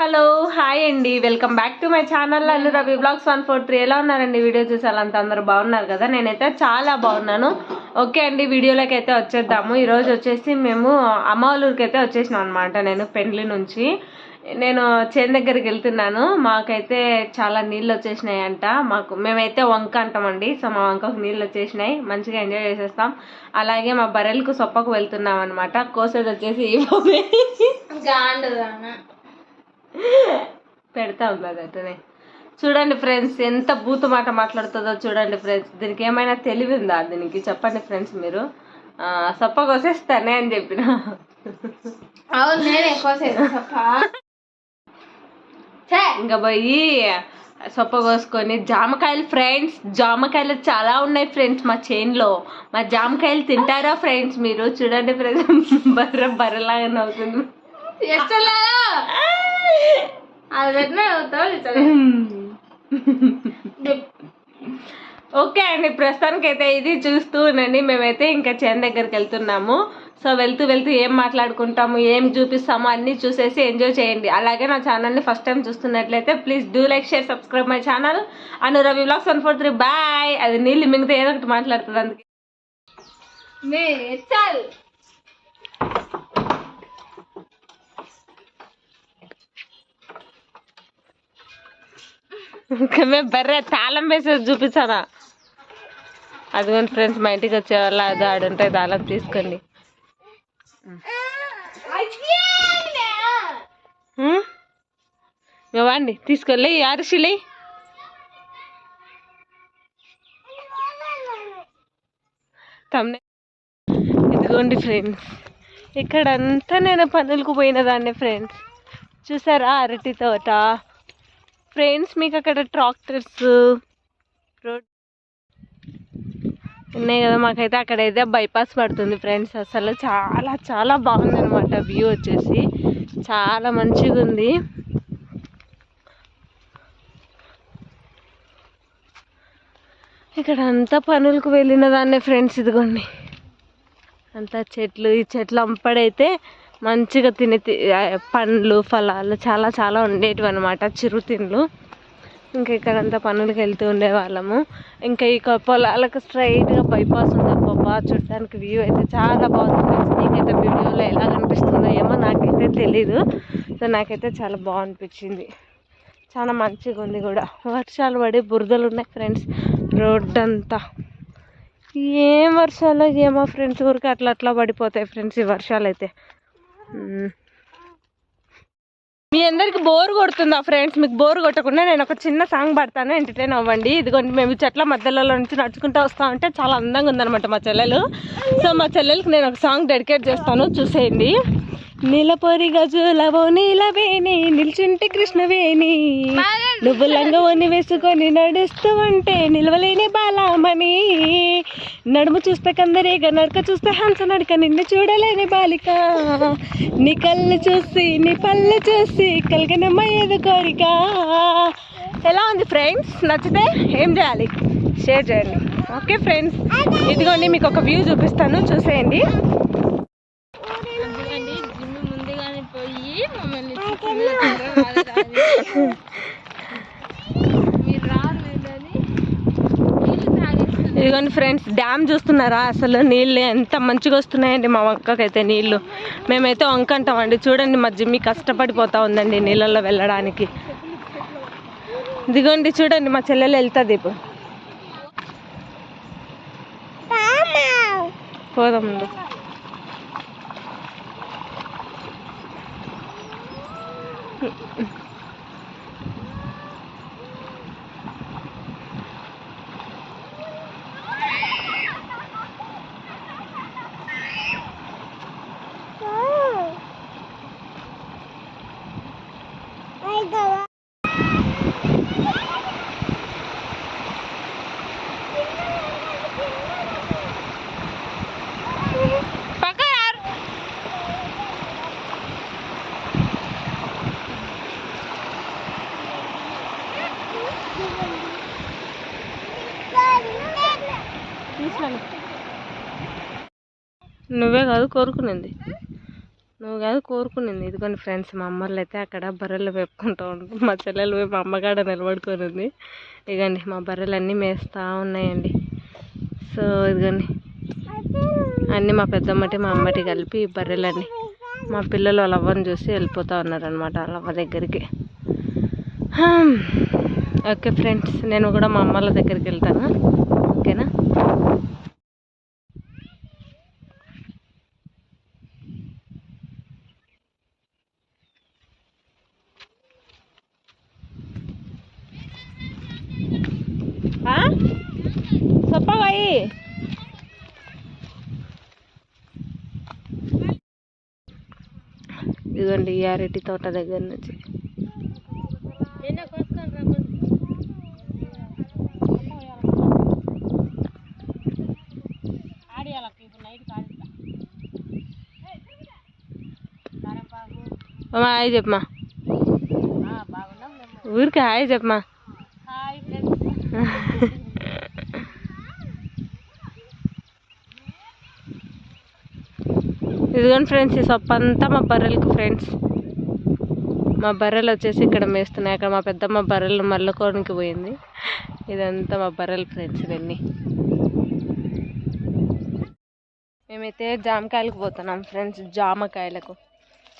Hello hi అండి. Welcome back to my channel Allu Ravi blogs one four three ఎలా ఉన్నారండి? Video చూసాలంత అందరూ బాగున్నారు కదా? నేనైతే చాలా బాగున్నాను. ఓకే అండి వీడియోలోకి అయితే వచ్చేద్దాము ఈరోజు వచ్చేసి మేము అమ్మ అయితే వచ్చేసినాం అనమాట నేను పెండ్లి నుంచి. నేను చేను దగ్గరికి వెళ్తున్నాను. మాకైతే చాలా నీళ్ళు వచ్చేసినాయి అంట మాకు మేమైతే వంక అంటామండి సో మా వంకకు నీళ్ళు వచ్చేసినాయి. మంచిగా ఎంజాయ్ చేసేస్తాం. అలాగే మా బర్రెలకు సొప్పకు వెళ్తున్నాం అనమాట కోసేది వచ్చేసి పెడతా ఉన్నది అట్టనే చూడండి ఫ్రెండ్స్ ఎంత బూతు మాట మాట్లాడుతుందో చూడండి ఫ్రెండ్స్. దీనికి ఏమైనా తెలివి ఉందా? దీనికి చెప్పండి ఫ్రెండ్స్ మీరు. సొప్ప కోసేస్తానే అని చెప్పిన. అవును నేను ఎక్కువ ఇంకా పోయి సొప్ప కోసుకొని జామకాయలు ఫ్రెండ్స్ జామకాయలు చాలా ఉన్నాయి ఫ్రెండ్స్ మా చేన్లో. మా జామకాయలు తింటారా ఫ్రెండ్స్ మీరు? చూడండి ఫ్రెండ్స్ బర్రె బర్రెలాగా నవ్వుతుంది. అవుతావు ఓకే అండి ప్రస్తుతానికి అయితే ఇది చూస్తూ ఉండండి. మేమైతే ఇంకా చేను దగ్గరికి వెళ్తున్నాము. సో వెళ్తూ వెళ్తూ ఏం మాట్లాడుకుంటాము ఏం చూపిస్తాము అన్నీ చూసేసి ఎంజాయ్ చేయండి. అలాగే నా ఛానల్ని ఫస్ట్ టైం చూస్తున్నట్లయితే please do like share subscribe my channel. Anu Ravi blogs one four three bye. అది నీళ్ళు మింగితే ఏదో ఒకటి మాట్లాడుతుంది అందుకే. మేము బర్రె తాళం వేసేది చూపించానా అదిగోండి ఫ్రెండ్స్ మా ఇంటికి వచ్చే వాళ్ళ అది ఆడుంటాయి తాళం తీసుకోండి. ఇవ్వండి తీసుకెళ్ళి అరిసిలి తమ్నే ఇదిగోండి ఫ్రెండ్స్ ఇక్కడంతా నేను పనులకు పోయినదాన్ని ఫ్రెండ్స్. చూసారా అరటి తోట? ఫ్రెండ్స్ మీకు అక్కడ ట్రాక్టర్స్ రోడ్ ఉన్నాయి కదా మాకైతే అక్కడైతే బైపాస్ పడుతుంది ఫ్రెండ్స్. అసలు చాలా చాలా బాగుంది అనమాట వ్యూ వచ్చేసి. చాలా మంచిగా ఉంది. ఇక్కడ అంతా పనులకు వెళ్ళిన దాన్నే ఫ్రెండ్స్ ఇదిగోండి. అంతా చెట్లు ఈ చెట్లు అంపడైతే మంచిగా తినే తి- పండ్లు ఫలాలు చాలా చాలా ఉండేటివి అనమాట చిరుతిండ్లు ఇంకా ఇక్కడంతా పనులకు వెళ్తూ ఉండేవాళ్ళము. ఇంకా ఈ పొలాలకు స్ట్రైట్గా బైపాస్ ఉంది అబ్బా చూడడానికి వ్యూ అయితే చాలా బాగుంది ఫ్రెండ్స్ మీకైతే వీడియోలో ఎలా కనిపిస్తుందో ఏమో నాకైతే తెలీదు సో నాకైతే చాలా బాగనిపించింది. చాలా మంచిగా ఉంది కూడా. వర్షాలు పడి బురదలు ఉన్నాయి ఫ్రెండ్స్ రోడ్డు అంతా ఏం వర్షాలు ఏమో ఫ్రెండ్స్ ఊరికి అట్లా అట్లా పడిపోతాయి ఫ్రెండ్స్ ఈ వర్షాలు అయితే మీ అందరికి బోర్ కొడుతుందా ఫ్రెండ్స్? మీకు బోర్ కొట్టకుండా నేను ఒక చిన్న సాంగ్ పడతాను ఎంటర్టైన్ అవ్వండి. ఇదిగోండి మేము చెట్ల మధ్యలో నుంచి నడుచుకుంటూ వస్తా ఉంటే చాలా అందంగా ఉందన్నమాట మా చెల్లెలు. సో మా చెల్లెలకి నేను ఒక సాంగ్ డెడికేట్ చేస్తాను చూసేయండి. నీలపొరి గజులవో నీలవేణి నిల్చుంటే కృష్ణవేణి. నువ్వు లంగవని వేసుకొని నడుస్తూ ఉంటే నిలవలేని బాలామణి. నడుము చూస్తే కందరేగా నడక చూస్తే హంస నడక నిన్ను చూడలేని బాలిక. నీ కళ్ళు చూసి నీ పళ్ళు చూసి కలిగినమ్మ ఏదో కోరిక. ఎలా ఉంది ఫ్రెండ్స్? నచ్చితే ఏం చేయాలి? షేర్ చేయండి. ఓకే ఫ్రెండ్స్ ఇదిగోండి మీకు ఒక వ్యూ చూపిస్తాను. చూసేయండి అందుకని జిమ్ ముందుగానే పోయి మమ్మల్ని మీరు రాలేదని నీళ్ళు తాగేస్తుంది ఇదిగోండి ఫ్రెండ్స్ డ్యామ్ చూస్తున్నారా? అసలు నీళ్ళు ఎంత మంచిగా వస్తున్నాయండి మా వంకకైతే నీళ్ళు. మేమైతే వంక అంటామండి చూడండి మా జిమ్మి కష్టపడిపోతా ఉందండి నీళ్ళల్లో వెళ్ళడానికి. ఇదిగోండి చూడండి మా చెల్లెలు వెళ్తుంది ఇప్పుడు. పోదాం ముందు. పక్క నువ్వే కాదు కోరుకునింది. నువ్వు కాదు కోరుకునింది. ఇదిగోండి ఫ్రెండ్స్ మా అమ్మలు అయితే అక్కడ బర్రెలు పెప్పుకుంటూ ఉంటాం మా చెల్లెలు పోయి మా అమ్మగాడ నిలబడుకొని ఉంది. ఇదిగోండి మా బర్రెలు అన్నీ మేస్తూ ఉన్నాయండి. సో ఇదిగోండి అన్నీ మా పెద్దమ్మటి మా అమ్మటి కలిపి బర్రెలన్నీ మా పిల్లలు వాళ్ళ అవ్వని చూసి వెళ్ళిపోతూ ఉన్నారనమాట వాళ్ళ దగ్గరికి. ఓకే ఫ్రెండ్స్ నేను కూడా మా అమ్మల దగ్గరికి వెళ్తాను. ఓకేనా? సొప్పగాయి ఇదిగోండి ఈ అరటి తోట దగ్గర నుంచి. అమ్మా హాయ్ చెప్పమా ఊరికి హాయ్ చెప్పమా హాయ్ ఇదిగోండి ఫ్రెండ్స్ ఈ సొప్ప అంతా మా బర్రెలకు ఫ్రెండ్స్. మా బర్రెలు వచ్చేసి ఇక్కడ మేస్తున్నాయి. అక్కడ మా పెద్దమ్మ బర్రెలు మల్లకోనికి పోయింది. ఇదంతా మా బర్రెలు ఫ్రెండ్స్ ఇవన్నీ. మేమైతే జామకాయలకు పోతున్నాం ఫ్రెండ్స్ జామకాయలకు.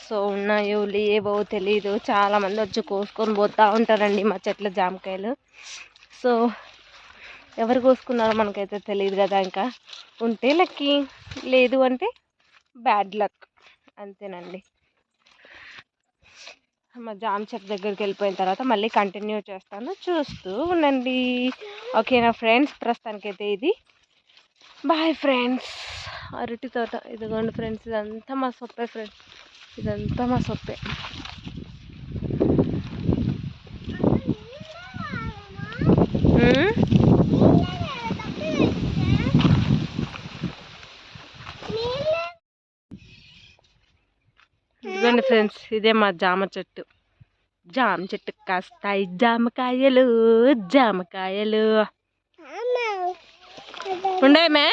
సో ఉన్నాయో లేవో తెలీదు చాలామంది వచ్చి కోసుకొని పోతూ ఉంటారండి మా చెట్ల జామకాయలు. సో ఎవరు కోసుకున్నారో మనకైతే తెలియదు కదా ఇంకా. ఉంటే లక్కీ. లేదు అంటే బ్యాడ్ లక్ అంతేనండి. మా జామ చెట్టు దగ్గరికి వెళ్ళిపోయిన తర్వాత మళ్ళీ కంటిన్యూ చేస్తాను. చూస్తూ ఉండండి. ఓకేనా ఫ్రెండ్స్? ప్రస్తుతానికైతే ఇది. Bye friends. అరటి తోట. ఇదిగోండి ఫ్రెండ్స్ ఇదంతా మా సొప్పే ఫ్రెండ్స్. ఇదంతా మా సొప్పే. ఉమ్? ఇదిగోండి ఫ్రెండ్స్ ఇదే మా జామ చెట్టు. జామ చెట్టు కాస్తాయి జామకాయలు జామకాయలు. ఉండేమే?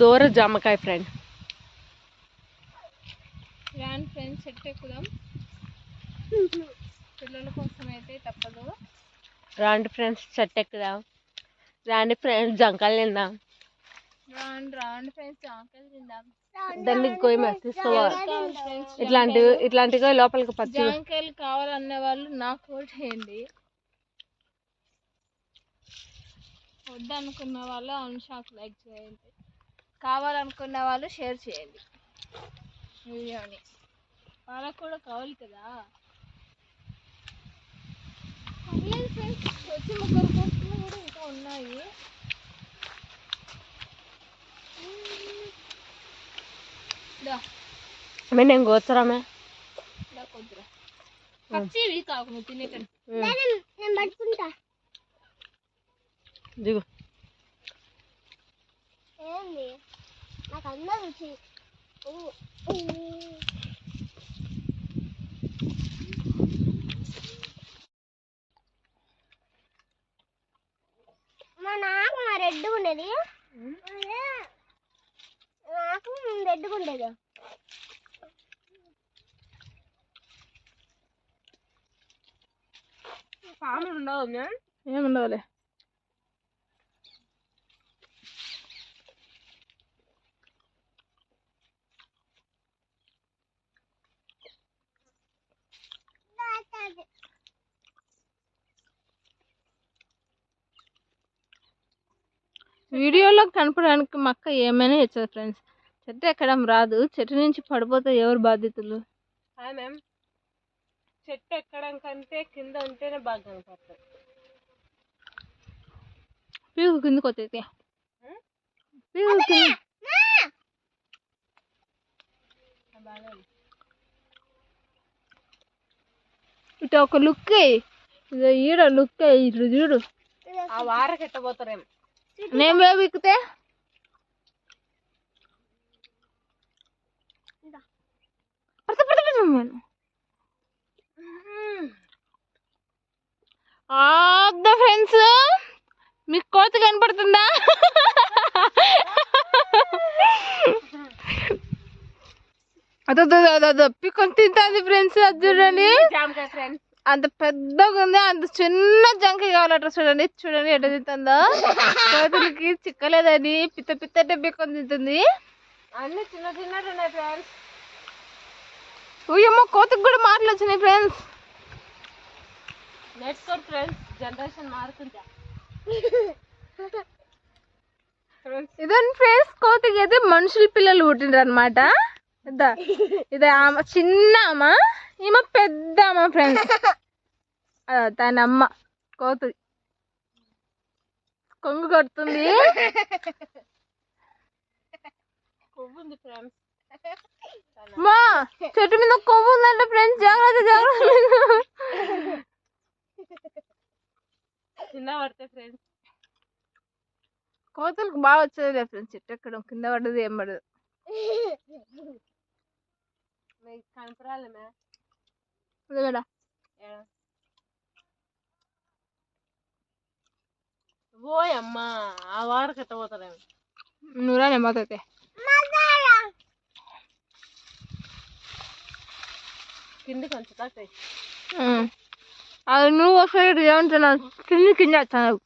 దూర జామకాయ ఫ్రెండ్. రాన్ ఫ్రెండ్స్ సెట్ ఎక్కుదాం. పిల్లల కోసం అయితే తప్పదు. రాండి ఫ్రెండ్స్ చెట్టు ఎక్కుదాం. రాండి ఫ్రెండ్స్ జంకాలు తిందాం. దాన్ని గోయి తీసుకోవాలి ఫ్రెండ్స్ ఇట్లాంటివి ఇట్లాంటివి లోపలికి పచ్చి జాంకాయలు కావాలనే వాళ్ళు నాకు ఓట్ చేయండి. వద్దనుకున్న వాళ్ళు అన్షాక్ లైక్ చేయండి. కావాలనుకున్న వాళ్ళు షేర్ చేయండి. వీడియోని. వాళ్ళకు కూడా కావాలి కదా. ఫ్రెండ్స్ వచ్చి ముగ్గురు కోసుకున్న కూడా ఇంకా ఉన్నాయి ఆమె నేను కొద్దిరా పచ్చివి కాకు నేను పట్టుకుంటా దిగు. ఏంది? నాకు అందరూ రుచి మా నాకు మా రెడ్ ఉండేది నాకు రెడ్ ఉండేది పాములు ఉండవు ఏముండవులే. వీడియోలో కనపడడానికి మా అక్క ఏమైనా ఇచ్చదు ఫ్రెండ్స్ చెట్టు ఎక్కడం రాదు. చెట్టు నుంచి పడిపోతే ఎవరు బాధ్యతలు హాయ్ మ్యామ్. చెట్టు ఎక్కడం కంటే కింద ఉంటేనే బాగా కనపడుతుంది పీగు కిందకి వచ్చేది పీగు కింద. ఇటు ఒక లుక్ ఇది ఈడ లుక్ ఇటు చూడు. ఆ వారకి ఎట్టబోతారేమో నేను బేబీ ఎక్కితే పడతా, పడతా, పడతా. ఆద్దా ఫ్రెండ్స్! మీకు కోత కనపడుతుందా? అదో పిక్కొని తింటుంది ఫ్రెండ్స్ అది చూడండి. ఫ్రెండ్స్ అంత పెద్దగా ఉంది అంత చిన్న జంక కావాలట చూడండి. చూడండి ఎట్ట తింటుందో. కోతులకి చిక్కలేదని పిత్త పిత్త బిక్కొని తింటుంది. అన్ని చిన్న చిన్నవి ఉన్నాయి ఫ్రెండ్స్ ఊయమ్మో కోతకు కూడా మాటలు వచ్చినాయి ఫ్రెండ్స్. నేర్చుకోండి ఫ్రెండ్స్ జనరేషన్ మారుతుందా? ఇదండి ఫ్రెండ్స్ కోతికి అయితే మనుషుల పిల్లలు పుట్టిండ్రు అనమాట ఇదా ఆమె చిన్న అమ్మ ఈమె పెద్ద అమ్మ ఫ్రెండ్స్ తన అమ్మ కోతి కొంగు కొడుతుంది. కొవ్వు ఉంది ఫ్రెండ్స్ మా చెట్టు మీద కొవ్వు ఉందంట ఫ్రెండ్స్ జాగ్రత్త జాగ్రత్త. చిన్న పడితే ఫ్రెండ్స్ కోతులకు బాగా వచ్చేది ఫ్రెండ్స్ చెట్టు ఎక్కడం. కింద పడ్డది ఏం పడదు మీకు కనపరాలి మే అదే మేడ ఓయమ్మా ఆ వారు కట్టబోతారేమో నూరా నెమ్మదైతే కింది కొంచెం అది నువ్వు ఒకసారి ఏమంటున్నావు కింది కింద వచ్చావు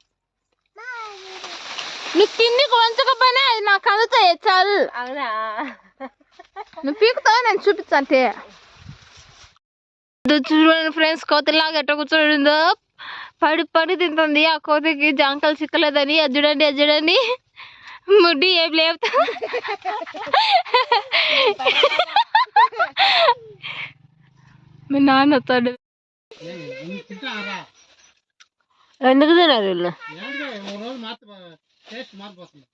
నువ్వు కిందికి వంచకపోయినా అది నాకు అందుతాయి చాలు. అవునా? నువ్వు పీకుతావు? నేను ఇది చూడండి ఫ్రెండ్స్ కోతిలాగా ఎట్ట కూర్చోడిందో పడి పడి తింటుంది. ఆ కోతికి జాంకలు చిక్కలేదని. అది చూడండి అది చూడండి. ముడ్డి ఏం లేపుతా. మీ నాన్న వస్తాడు. ఎందుకు తిన్నారు వీళ్ళు రోజు మార్పు టేస్ట్ మారిపోతుంది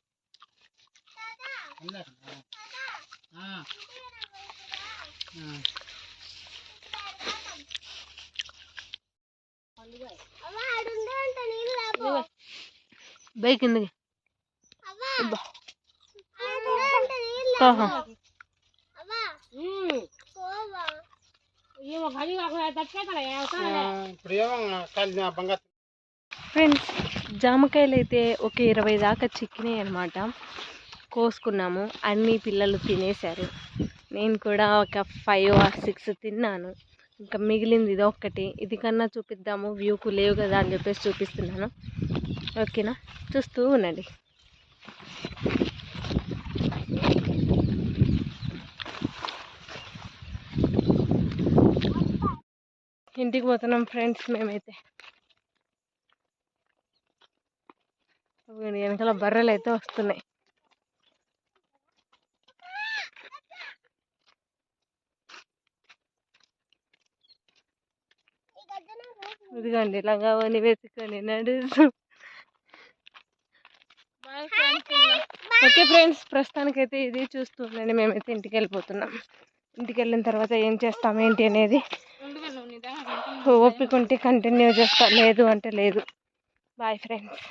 ఇందాక. ఆ. ఆ. బైక్ కిందకి ఆహా. ఇప్పుడు ఏమో కాలి బంగారు ఫ్రెండ్స్ జామకాయలు అయితే ఒక ఇరవై దాకా చిక్కినాయి అనమాట కోసుకున్నాము అన్ని పిల్లలు తినేశారు. నేను కూడా ఒక ఫైవ్ ఆర్ సిక్స్ తిన్నాను. ఇంకా మిగిలింది ఇది ఒక్కటి. ఇది కన్నా చూపిద్దాము వ్యూకు లేవు కదా అని చెప్పేసి చూపిస్తున్నాను. ఓకేనా? చూస్తూ ఉండండి. ఇంటికి పోతున్నాం ఫ్రెండ్స్ మేమైతే. వెనకాల బర్రెలు అయితే వస్తున్నాయి. ఇదిగోండి ఇలాగా అని వెతుకొని బాయ్ ఫ్రెండ్స్. ఓకే ఫ్రెండ్స్ ప్రస్తుతానికైతే ఇది చూస్తుండండి మేమైతే ఇంటికి వెళ్ళిపోతున్నాం ఇంటికి వెళ్ళిన తర్వాత ఏం చేస్తాం ఏంటి అనేది. ఓపిక ఉంటే కంటిన్యూ చేస్తా. లేదు అంటే లేదు. Bye friends